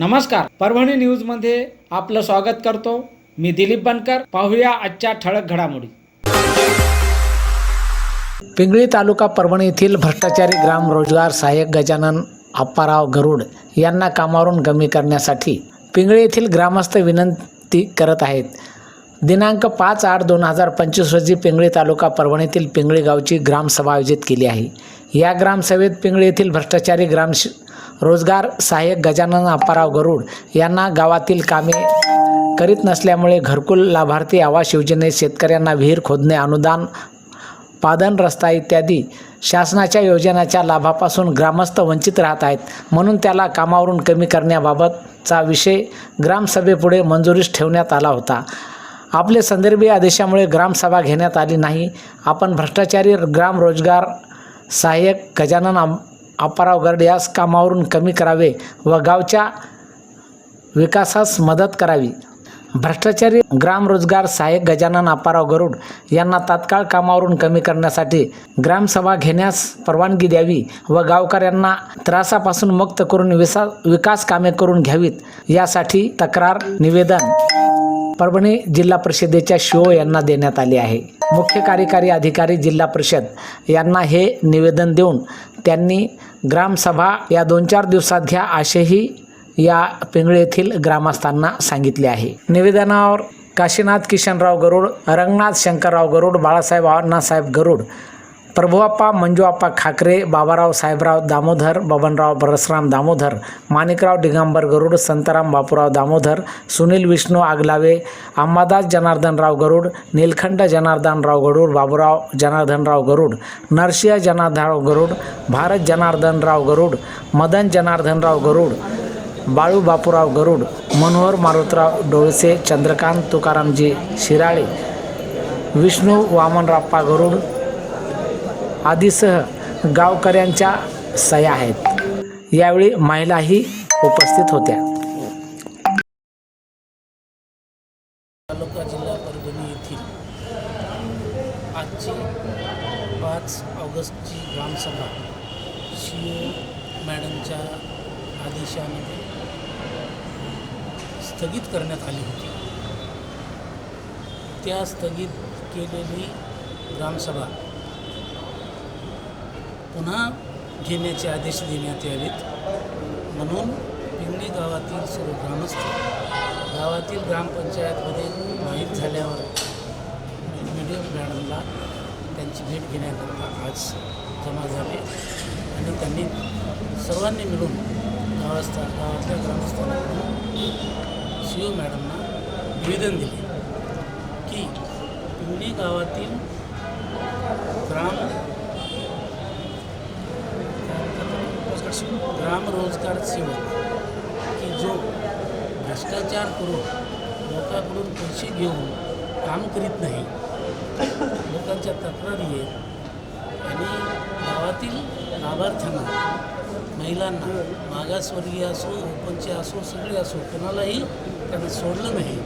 नमस्कार. परभणी न्यूजमध्ये आपलं स्वागत करतो. मी दिलीप बनकर. पाहूया आजच्या ठळक घडामोडी. पिंगळी तालुका परभणी येथील भ्रष्टाचारी ग्राम रोजगार सहाय्यक गजानन आप्पाराव गरुड यांना कामावरून कमी करण्यासाठी पिंगळी येथील ग्रामस्थ विनंती करत आहेत. दिनांक पाच आठ दोन हजार पंचवीस रोजी पिंगळी तालुका परभणीतील पिंगळी गावची ग्रामसभा आयोजित केली आहे. या ग्रामसभेत पिंगळी येथील भ्रष्टाचारी ग्राम श- रोजगार सहाय्यक गजानन आप्पाराव गरुड यांना गावातील कामे करीत नसल्यामुळे घरकुल लाभार्थी आवास योजनेत शेतकऱ्यांना विहीर खोदणे अनुदान पादन रस्ता इत्यादी शासनाच्या योजनाच्या लाभापासून ग्रामस्थ वंचित राहत आहेत. म्हणून त्याला कामावरून कमी करण्याबाबतचा विषय ग्रामसभेपुढे मंजुरीस ठेवण्यात आला होता. आपले संदर्भीय आदेशामुळे ग्रामसभा घेण्यात आली नाही. आपण भ्रष्टाचारी ग्राम रोजगार सहाय्यक गजानन आम गर्ड यास कामावरून कमी करावे व गावच्या विकासास मदत करावी. भ्रष्टाचारी ग्रामरोजगार सहाय्यक गजानन अपाराव गरुड यांना तात्काळ कामावरून कमी करण्यासाठी ग्रामसभा घेण्यास परवानगी द्यावी व गावकऱ्यांना त्रासापासून मुक्त करून विसा विकास कामे करून घ्यावीत यासाठी तक्रार निवेदन परभणी जिल्हा परिषदेच्या शिओ यांना देण्यात आले आहे. मुख्य कार्यकारी अधिकारी जिल्हा परिषद यांना हे निवेदन देऊन त्यांनी ग्रामसभा या दोन चार दिवसात घ्या असेही या पिंगळे येथील ग्रामस्थांना सांगितले आहे. निवेदनावर काशीनाथ किशनराव गरुड रंगनाथ शंकरराव गरुड बाळासाहेब अण्णासाहेब गरुड प्रभुआप्पा मंजूआप्पा खाकरे बाबाराव साहेबराव दामोदर बबनराव परसराम दामोदर माणिकराव दिगंबर गरुड संताराम बापूराव दामोदर सुनील विष्णू आगलावे अंबादास जनार्दनराव गरुड नीलखंड जनार्दनराव गरुड बाबूराव जनार्दनराव गरुड नरसिंह जनार्दनराव गरुड भारत जनार्दनराव गरुड मदन जनार्दनराव गरुड बाळू बापूराव गरुड मनोहर मारुतराव डोळसे चंद्रकांत तुकारामजी शिराळे विष्णू वामनराप्पा गरुड आदीसह गावकऱ्यांच्या सह्या आहेत. यावेळी महिलाही उपस्थित होत्या. तालुका जिल्हा परभणी येथील आजची पाच ऑगस्टची ग्रामसभा सी ओ मॅडमच्या आदेशाने स्थगित करण्यात आली होती. त्या स्थगित केलेली ग्रामसभा पुन्हा घेण्याचे आदेश देण्यात यावेत. म्हणून पिंगळी गावातील सर्व ग्रामस्थ गावातील ग्रामपंचायतमध्ये माहीत झाल्यावर मिडियम मॅडमला त्यांची भेट घेण्याकरता आज जमा झाले. आणि त्यांनी सर्वांनी मिळून गावस्था गावातल्या ग्रामस्थांना सी ओ मॅडमना निवेदन दिले की पिंगळी गावातील ग्राम ग्राम रोजगार सेवक की जो भ्रष्टाचार करून लोकांकडून पैसे घेऊन काम करीत नाही लोकांच्या तक्रारी आहेत आणि गावातील लाभार्थ्यांना महिलांना मागासवर्गीय असो ओपनचे असो सगळे असो कोणालाही त्यांना सोडलं नाही.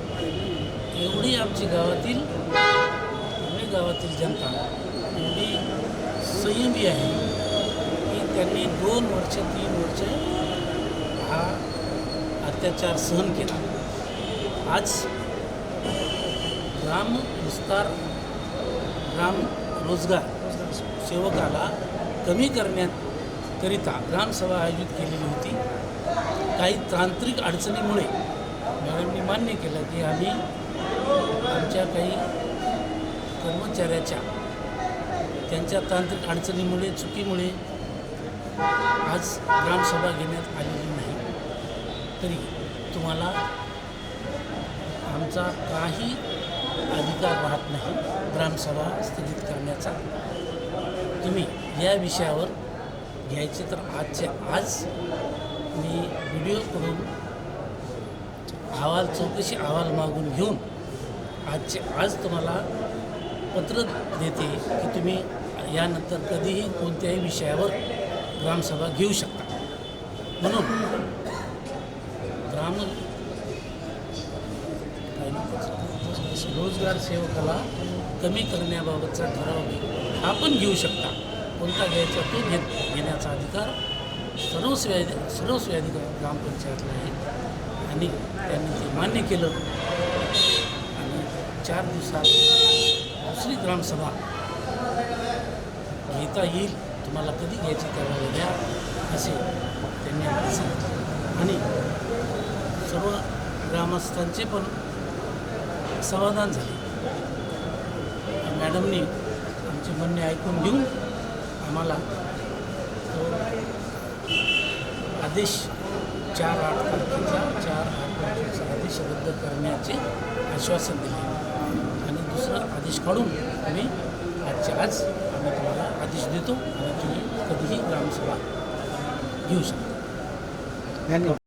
एवढी आमची गावातील एवढी गावातील जनता एवढी संयमी आहे. त्यांनी दोन वर्ष तीन वर्ष हा अत्याचार सहन केला. आज ग्राम विस्तार ग्राम रोजगार सेवकाला कमी करण्याकरिता ग्रामसभा आयोजित केलेली होती. काही तांत्रिक अडचणीमुळे मॅडमनी मान्य केलं की आम्ही आमच्या काही कर्मचाऱ्याच्या त्यांच्या तांत्रिक अडचणीमुळे चुकीमुळे आज ग्रामसभा घेण्यात आलेली नाही. तरी तुम्हाला आमचा काही अधिकार राहत नाही ग्रामसभा स्थगित करण्याचा. तुम्ही या विषयावर घ्यायचे तर आजचे आज मी व्हिडिओ करून अहवाल चौकशी अहवाल मागून घेऊन आजचे आज तुम्हाला पत्र देते की तुम्ही यानंतर कधीही कोणत्याही विषयावर ग्रामसभा घेऊ शकता. म्हणून ग्राम रोजगार सेवकाला कमी करण्याबाबतचा ठराव हा आपण घेऊ शकता. कोणता घ्यायचा तो घेत घेण्याचा अधिकार सर्वस्वी सर्वस्वी अधिकार ग्रामपंचायतला आहे. आणि त्यांनी ते मान्य केलं. आणि चार दिवसात दुसरी ग्रामसभा घेता येईल. तुम्हाला कधी घ्यायची त्याला द्या असे त्यांनी आम्हाला सांगितले. आणि सर्व ग्रामस्थांचे पण समाधान झाले. मॅडमनी आमचे म्हणणे ऐकून घेऊन आम्हाला तो आदेश चार आठ तारखेचा चार आठ तारखेचा आदेश रद्द करण्याचे आश्वासन दिले. आणि दुसरा आदेश काढून आम्ही आजच्या आज आम्ही तुम्हाला आदेश देतो आणि तुम्ही कधीही ग्रामसभा घेऊ शकता. धन्यवाद.